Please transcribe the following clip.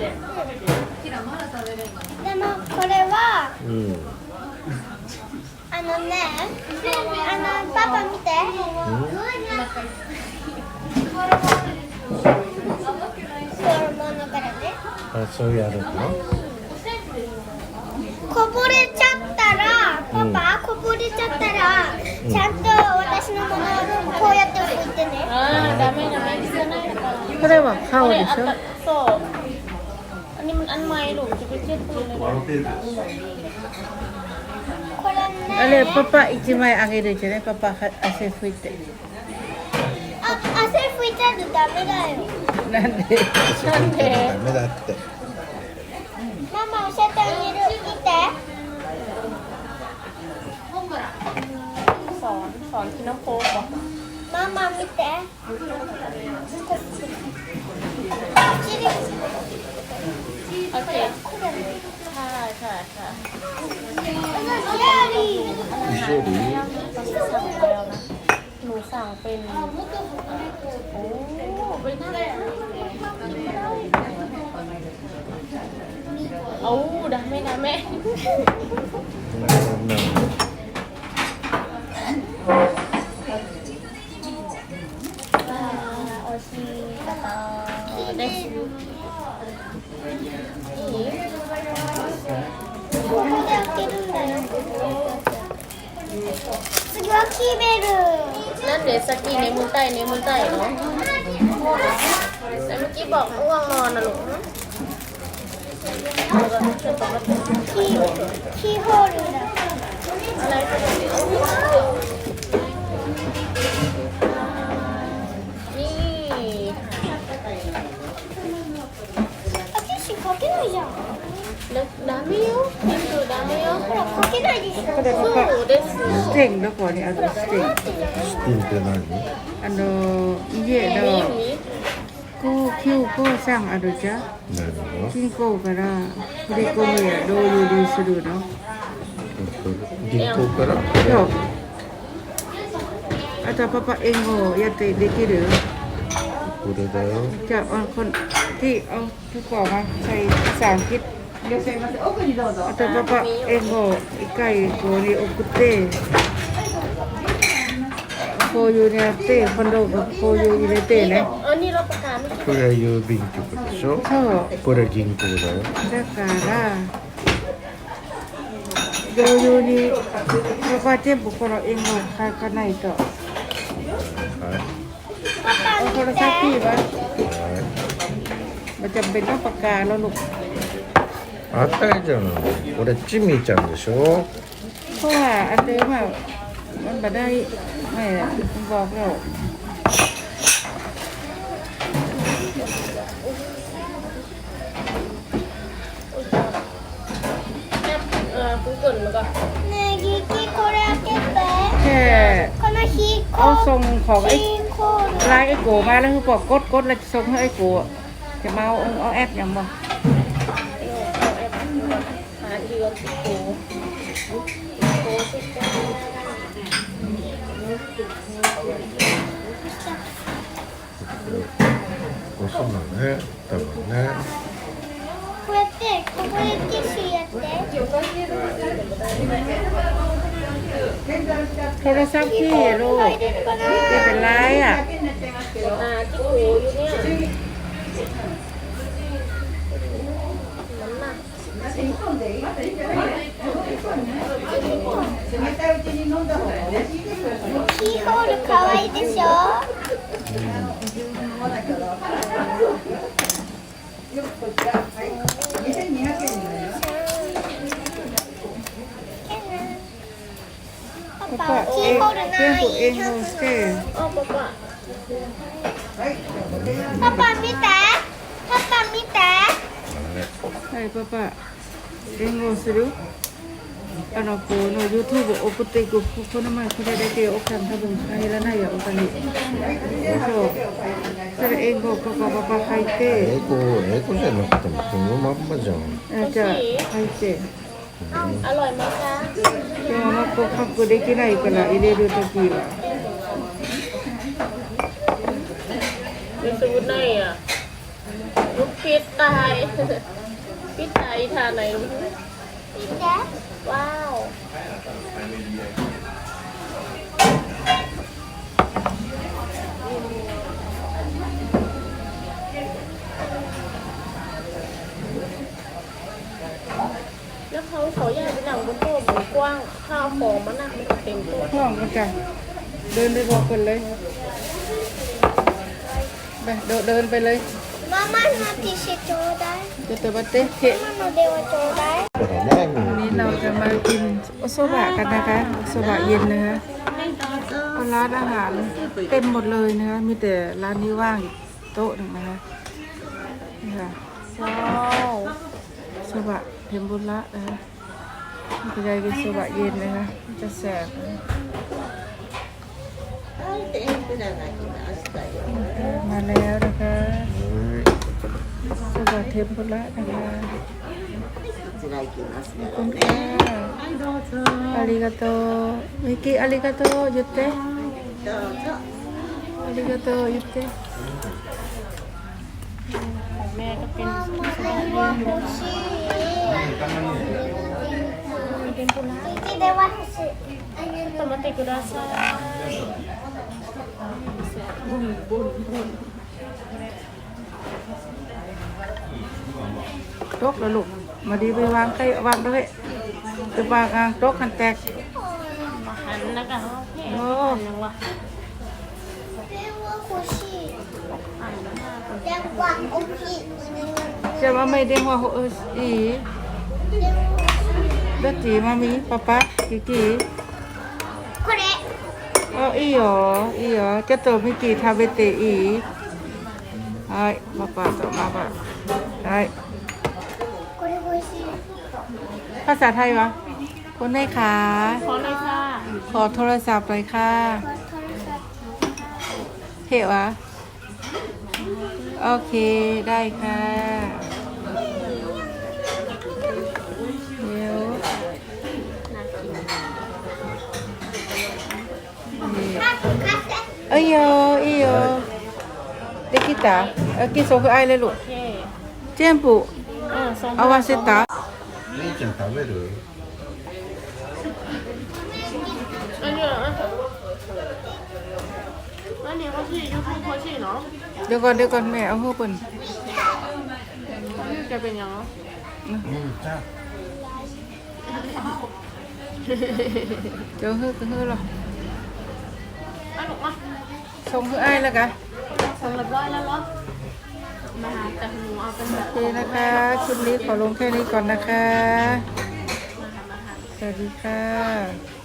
でもこれはうんあのねあのパパ見てホルモンのからねあそうやるのこぼれちゃったらパパ、こぼれちゃったら、ちゃんと私のものをこうやって拭いてねあーダメダメ必要ないのかなこれは顔でしょそう อันนี้มันอันใหม่ลูกจะไปเทียบปืนเลยนะ これねあれパパ一枚あげるじゃないパパは汗拭いてあ汗拭いちゃうとダメだよなんでなんでダメだってママ教えてあげる見て สอนสอนที่น้องโป๊กบอก ママ見て口 เขเจ็บใค่ะค่ะชื่อดีตอนนี้สั่งแล้วนะ หนูสั่งเป็น โอ้เป็นน่ารักเอาดังไหมนะแม่おしい。決めるนั่นเดี๋ยวสกีในมุอใต้ในมุอใต้เนาะแต่เมื่อกี้บอกอ้วงนอนนะลูกนะแล้วก็ช่วยปกติキอะไรก็ได้ ダメよティッシュダメよほらかけないでしょこれパパそうですステンどこにあるステンスティンって何あの家มี の มี 高級工さんあるじゃん何の銀行から振り込みやどういう理するの銀行からそうあとはパパ英語やってできるこれだよじゃああคนที่เอาทุกกล่องมาใช้ภาษาอังกฤษ あとパパ英語一回ここに送ってこういうのやって今度こういう入れてね เออนี่เราประกาศเมื่อกี้ これは郵便局でしょそうこれは銀行だよだから同様にパパ全部この英語書かないとはいเอาโทรศัพท์พี่วะ はい มันจำเป็นต้องประกาศแล้วลูก あたいじゃないこれチミちゃんでしょเพราะว่าอันเดิมอ่ะมันบ่ได้ไม่อะมันบอกแล้วねえギキこれแค่開けてこの日เอาこส่งของไอ้キーコールร้านไอ้โกมาแล้วคือบอกกดกดแล้วส่งให้ไอ้โกจะมาเอาเอาแอปอย่างบ่ แอปหาดีว่าที่โกโกที่โก 遅いのね多分ねこうやってここでティッシュやって โทรศัพท์พี่อะลูก 入れるかな ไม่เป็นไรอ่ะ อ่าที่โกอยู่ キーホールかわいいでしょ、パーーいパパ見て。パパ見て。はいパパ。英語するあのこの YouTube 送っていくここの前これだけ奥さん多分入らないよお金そうそれ英語ここパパ書いて英語英語じゃなくてもそのまんまじゃんあじゃあ書いて อร่อยไหมคะ でもマップ書くできないから入れるときは เป็นสมุดในอ่ะลูก ปิดตาย ปิดตายทานไหนรู้ไหม見てว้าวแล้วเขาเขาใหญ่เป็นหนังบนโต๊ะมันกว้างข้าวของมันหนักมันเต็มโต๊ะห้องกันจ้ะเดินไปบอกกันเลยไปเดินเดินไปเลย ママのティッシュちょうだい จะเตบัตเต้เขะ ママの電話ちょうだい แต่แม่ วันนี้เราจะมากินโอโซบะกันนะคะโอโซบะเย็นนะคะร้านอาหารเต็มหมดเลยนะคะ มีแต่ร้านนี้ว่างอยู่โต๊ะหนึ่งนะคะนี่ค่ะ ว้าว โซบะเทมปุระนะคะมันจะได้เป็นโซบะเย็นนะคะมันจะแสบนะมาแล้วนะคะ โซบะเทมปุระนะคะขอบคุณค่ะありがとうミキありがとう言ってありがとう言って ของแม่ก็เป็น ママ電話欲しいミキ電話欲しい สมัติกุดาซา โ ต๊ะแล้วลูกมาดีไปวางใกล้วางด้วยจะวางอ่างโต๊ะกันแตก มาหันแล้วกันเพ่ โอ้ หันยังวะ 電話欲しい หันแล้วหน้าคน 電話大きい จะมาไม่ได้ว่าเอออี 電話 ดัจีมามีป๊าป๊ากี่กี่ これ เอออีหรออีหรอจะโตมิกี่ทาเบเตอีไอ้ป๊ ภาษาไทยวะคนไหนคะ ขอเลยค่ะ ขอโทรศัพท์หน่อยค่ะ これ取れた เหวะโอเคได้ค่ะเดี๋ยว น่ากิน นี่ あ貸して เอ้ยโยเอ้ยโยเด็กกีตาเอ้ยกินโซคือไอ เลยลูก โอเค เจมปุ เออสอง เอาวาเซตา 姉ちゃん食べる อันนี้เหรออันนี้เขาชื่อยูทูบเขาชื่อเนาะ เดี๋ยวก่อนเดี๋ยวก่อนแม่เอาหูเปิ่น เขาชื่อจะเป็นยังไง うんじゃ เดี๋ยวฮือก็ฮือหรอ อันหนุกอ่ะ ส่งคือไอแล้วกะ สำเร็จร้อยแล้วเหรอ มาหาแต่หนูเอาเป็นแบบโอเคนะคะ คลิปนี้ขอลงแค่นี้ก่อนนะคะ สวัสดีค่ะ